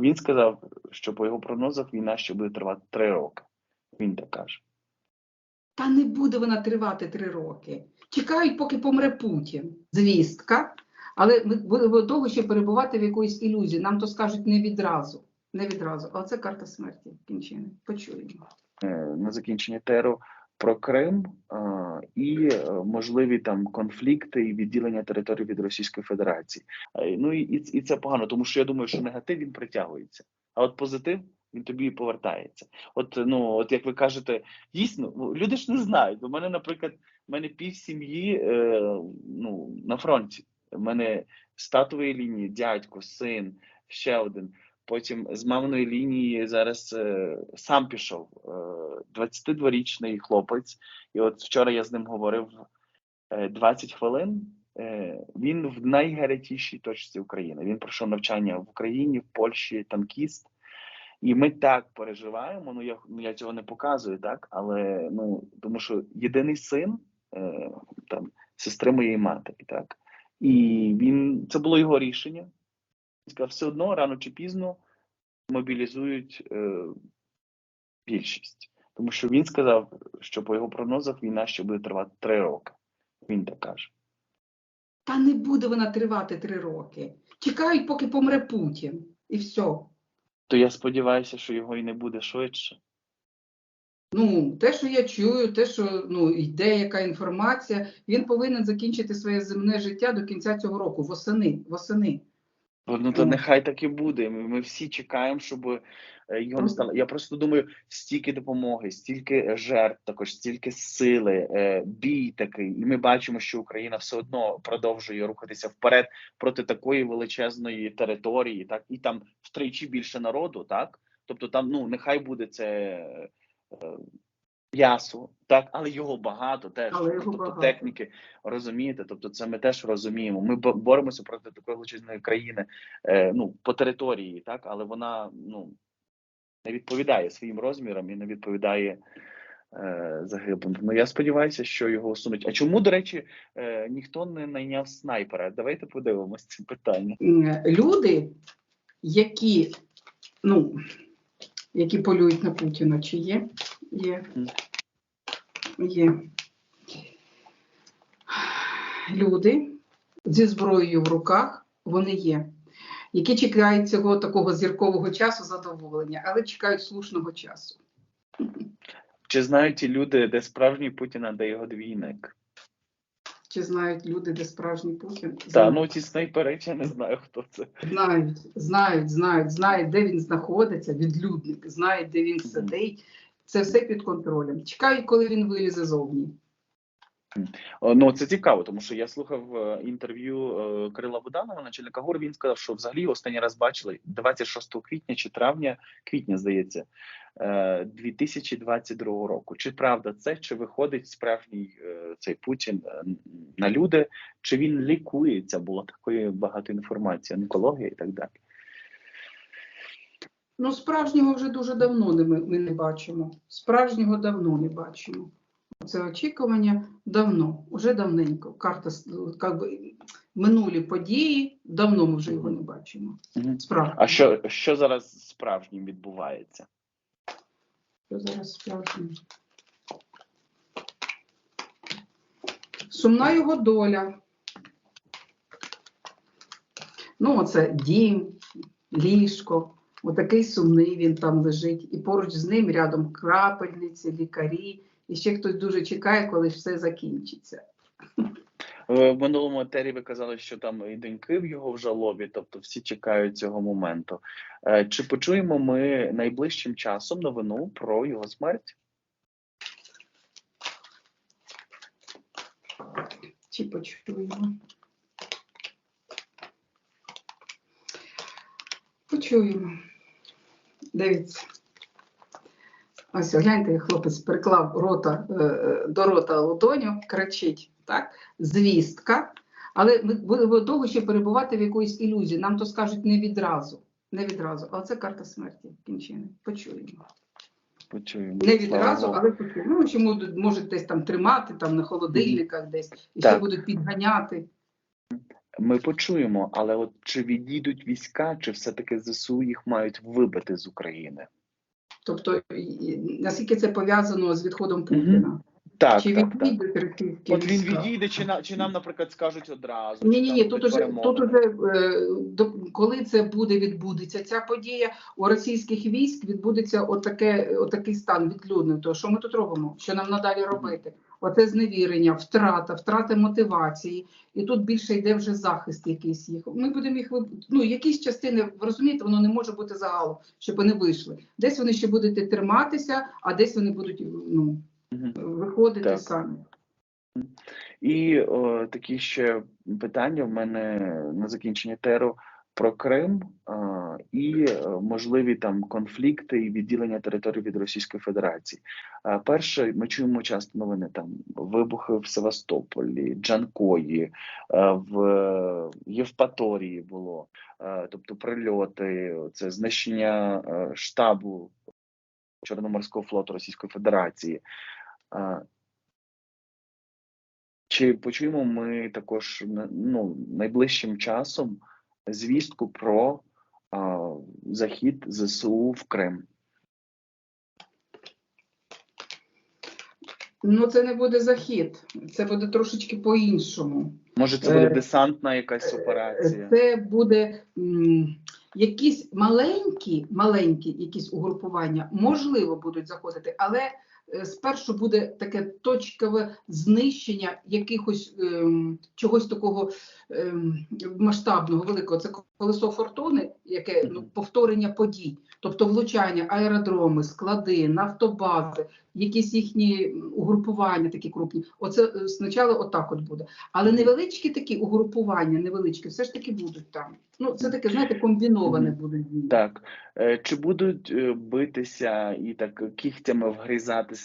Він сказав, що по його прогнозах війна ще буде тривати три роки. Він так каже. Та не буде вона тривати три роки. Чекають, поки помре Путін. Звістка. Але ми будемо довго ще перебувати в якоїсь ілюзії. Нам то скажуть не відразу. Не відразу. Але це карта смерті. Кінчини. Почуємо. е, на закінчення теру про Крим і е, можливі там конфлікти і відділення території від Російської Федерації. Е, Ну і, і, це погано, тому що я думаю, що негатив він притягується, а от позитив він тобі повертається. От ну, от як ви кажете, дійсно, ну, люди ж не знають. У мене, наприклад, у мене пів сім'ї е, ну, на фронті. У мене з татової лінії дядько, син, ще один. Потім з маминої лінії зараз е, сам пішов е, 22-річний хлопець, і от вчора я з ним говорив е, 20 хвилин. Е, він в найгарячішій точці України. Він пройшов навчання в Україні, в Польщі, танкіст. І ми так переживаємо. Ну я ну я цього не показую, так але ну тому що єдиний син е, там сестри моєї матері, так і він це було його рішення. Сказав, все одно рано чи пізно мобілізують е, більшість, тому що він сказав, що по його прогнозах війна ще буде тривати три роки. Він так каже. Та не буде вона тривати три роки. Чекають, поки помре Путін. І все. То я сподіваюся, що його і не буде швидше. Ну, те, що я чую, те, що ну, йде яка інформація, він повинен закінчити своє земне життя до кінця цього року, восени. восени. Ну то Ну. нехай так і буде. Ми, ми всі чекаємо, щоб е, його не стало. Я просто думаю, стільки допомоги, стільки жертв, також стільки сили, е, бій такий, і ми бачимо, що Україна все одно продовжує рухатися вперед проти такої величезної території, так і там втричі більше народу, так тобто там ну нехай буде це. Е, М'ясо, так, але його багато теж. Але його тобто багато. техніки, розумієте? Тобто, це ми теж розуміємо. Ми боремося проти такої величезної країни, е, ну по території, так, але вона ну не відповідає своїм розмірам і не відповідає е, загиблим. Ну я сподіваюся, що його усунуть. А чому, до речі, е, ніхто не найняв снайпера? Давайте подивимось це питання. Люди, які, ну, які полюють на Путіна, чи є? Є. Є. Люди зі зброєю в руках, вони є. Які чекають цього такого зіркового часу задоволення, але чекають слушного часу. Чи знають ті люди, де справжній Путін, а де його двійник? Чи знають люди, де справжній Путін? Та Знають. ну ті снайпери, я не знаю, хто це. Знають, знають, знають, знають, де він знаходиться, відлюдник, знають, де він сидить. Це все під контролем. Чекають, коли він вилізе зовні. Ну це цікаво, тому що я слухав е, інтерв'ю е, Кирила Буданова, начальника ГУР. Він сказав, що взагалі останній раз бачили 26 квітня чи травня, квітня, здається, е, 2022 року. Чи правда це, чи виходить справжній е, цей Путін е, на люди, чи він лікується? Було такої багато інформації, онкологія і так далі. Ну, справжнього вже дуже давно не ми, ми не бачимо. Справжнього давно не бачимо. Це очікування давно, вже давненько. Карта би, минулі події, давно ми вже його не бачимо. Справді. А що, що зараз справжнім відбувається? Що зараз справжнє? Сумна його доля. Ну, оце дім, ліжко. Отакий сумний він там лежить. І поруч з ним рядом крапельниці, лікарі. І ще хтось дуже чекає, коли все закінчиться. Е, В минулому етері ви казали, що там і доньки в його в жалобі, тобто всі чекають цього моменту. Е, Чи почуємо ми найближчим часом новину про його смерть? Чи почуємо? Почуємо. Дивіться. Ось гляньте, хлопець приклав рота, е, е, до рота ладоню, кричить, так? Звістка. Але ми будемо довго ще перебувати в якоїсь ілюзії. Нам то скажуть не відразу. Не відразу. Але це карта смерті кінчини. Почуємо. Почуємо. Не відразу, Богу. але почуємо. Ну, можуть, можуть десь там тримати, там на холодильниках десь, і Так. ще будуть підганяти. Ми почуємо, але от чи відійдуть війська, чи все-таки ЗСУ їх мають вибити з України? Тобто, наскільки це пов'язано з відходом Путіна? Так, Чи так, так. відійдуть російські От він війська? відійде, чи на чи нам, наприклад, скажуть одразу? Ні, ні, ні. Тут уже тут уже до коли це буде відбудеться ця подія у російських військ відбудеться отаке, отакий стан відлюдний. То що ми тут робимо? Що нам надалі робити? Оце зневірення, втрата, втрата мотивації, і тут більше йде вже захист якийсь їх. Ми будемо їх ну, якісь частини, ви розумієте, воно не може бути загалом, щоб вони вийшли. Десь вони ще будуть триматися, а десь вони будуть ну, Мгм. виходити Так. самі. І о, такі ще питання в мене на закінчення теру про Крим а, і е, можливі там конфлікти і відділення території від Російської Федерації. А, перше, ми чуємо часто новини там вибухи в Севастополі, Джанкої, е, в Євпаторії було, е, тобто прильоти, це знищення е, штабу Чорноморського флоту Російської Федерації. А, Чи почуємо ми також ну, найближчим часом звістку про а, захід ЗСУ в Крим? Ну, це не буде захід, це буде трошечки по-іншому. Може, це буде Е, десантна якась операція? Це буде м, якісь маленькі, маленькі якісь угрупування, можливо, будуть заходити, але е, спершу буде таке точкове знищення якихось ем, чогось такого ем, масштабного, великого. Це колесо фортуни, яке ну, повторення подій, тобто влучання, аеродроми, склади, нафтобази, якісь їхні угрупування такі крупні. Оце е, спочатку отак от буде. Але невеличкі такі угрупування, невеличкі, все ж таки будуть там. Ну, це таке, знаєте, комбіноване дії. Так. Е, Чи будуть е, битися і так кігтями вгризатися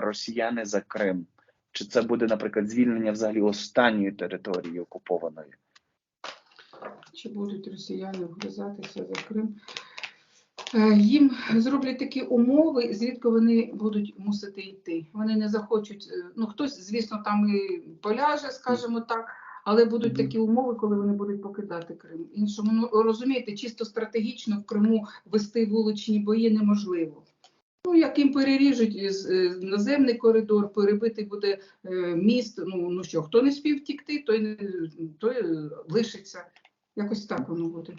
росіяни за Крим? Чи це буде, наприклад, звільнення взагалі останньої території окупованої? Чи будуть росіяни вгризатися за Крим? Е, Їм зроблять такі умови, звідки вони будуть мусити йти. Вони не захочуть, е, ну хтось, звісно, там і поляже, скажімо так, але будуть такі умови, коли вони будуть покидати Крим. Іншому, ну розумієте, чисто стратегічно в Криму вести вуличні бої неможливо. Ну, як їм переріжуть е, наземний коридор, перебитий буде е, міст. Ну, ну що, хто не спів втікти, той, той е, лишиться. Якось так воно буде.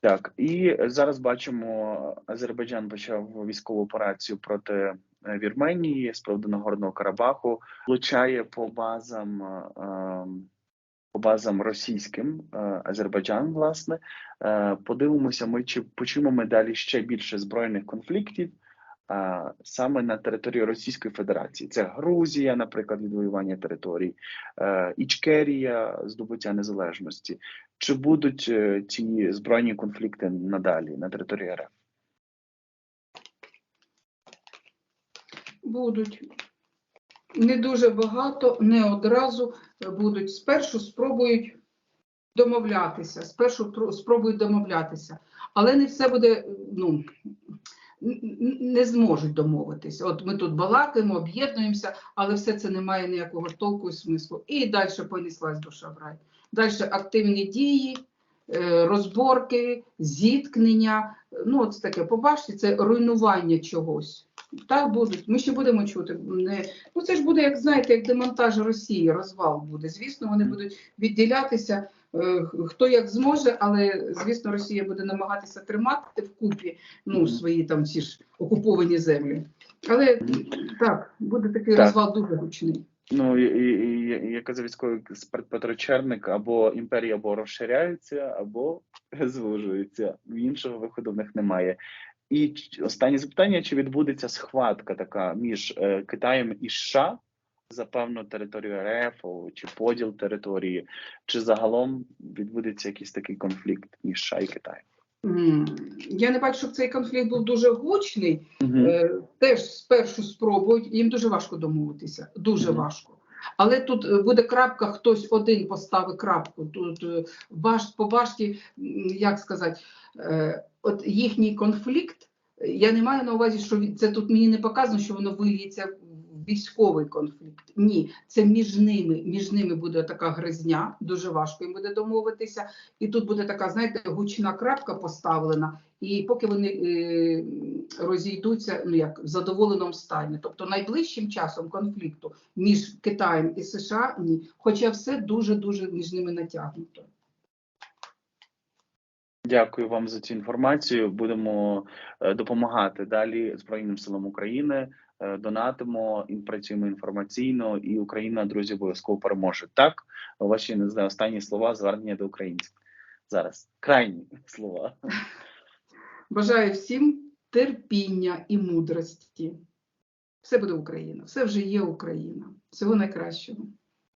Так, і зараз бачимо, Азербайджан почав військову операцію проти Вірменії з приводу Нагорного Карабаху, влучає по базам, ем, по базам російським Азербайджан, власне. Подивимося, ми чи почуємо ми далі ще більше збройних конфліктів саме на території Російської Федерації. Це Грузія, наприклад, відвоювання територій, е, Ічкерія, здобуття незалежності. Чи будуть е, ці збройні конфлікти надалі на території РФ? Будуть. Не дуже багато, не одразу будуть. Спершу спробують домовлятися, спершу спробують домовлятися, але не все буде, ну, не зможуть домовитися. От ми тут балакаємо, об'єднуємося, але все це не має ніякого толку і смислу. І далі понеслась душа в рай. Далі активні дії, е, розборки, зіткнення. Ну, от таке, побачите, це руйнування чогось. Так будуть. Ми ще будемо чути. Не... Ну це ж буде, як знаєте, як демонтаж Росії, розвал буде. Звісно, вони будуть відділятися. Е, Хто як зможе, але звісно, Росія буде намагатися тримати вкупі ну, свої там всі ж окуповані землі. Але так, буде такий Так. розвал дуже гучний. Ну і, і, і як казав військовий експерт Петро Черник, або імперії або розширяються, або звужуються. Іншого виходу в них немає. І останнє запитання: чи відбудеться схватка така між е, Китаєм і США за певну територію РФ, чи поділ території, чи загалом відбудеться якийсь такий конфлікт між США і Китаєм? Я не бачу, щоб цей конфлікт був дуже гучний. Е, теж спершу спробують, їм дуже важко домовитися, дуже Мгм. важко. Але тут е, буде крапка, хтось один поставить крапку. Тут е, баш, по башті, як сказати, е, от їхній конфлікт, е, я не маю на увазі, що це тут мені не показано, що воно виліється військовий конфлікт. Ні, це між ними. Між ними буде така гризня, дуже важко їм буде домовитися. І тут буде така, знаєте, гучна крапка поставлена, і поки вони е, розійдуться, ну як в задоволеному стані. Тобто найближчим часом конфлікту між Китаєм і США ні. Хоча все дуже дуже між ними натягнуто. Дякую вам за цю інформацію. Будемо е, допомагати далі Збройним силам України. Е, Донатимо і працюємо інформаційно, і Україна, друзі, обов'язково переможе. Так, ваші не знаю, останні слова звернення до українців. Зараз крайні слова. Бажаю всім терпіння і мудрості. Все буде Україна, все вже є Україна. Всього найкращого.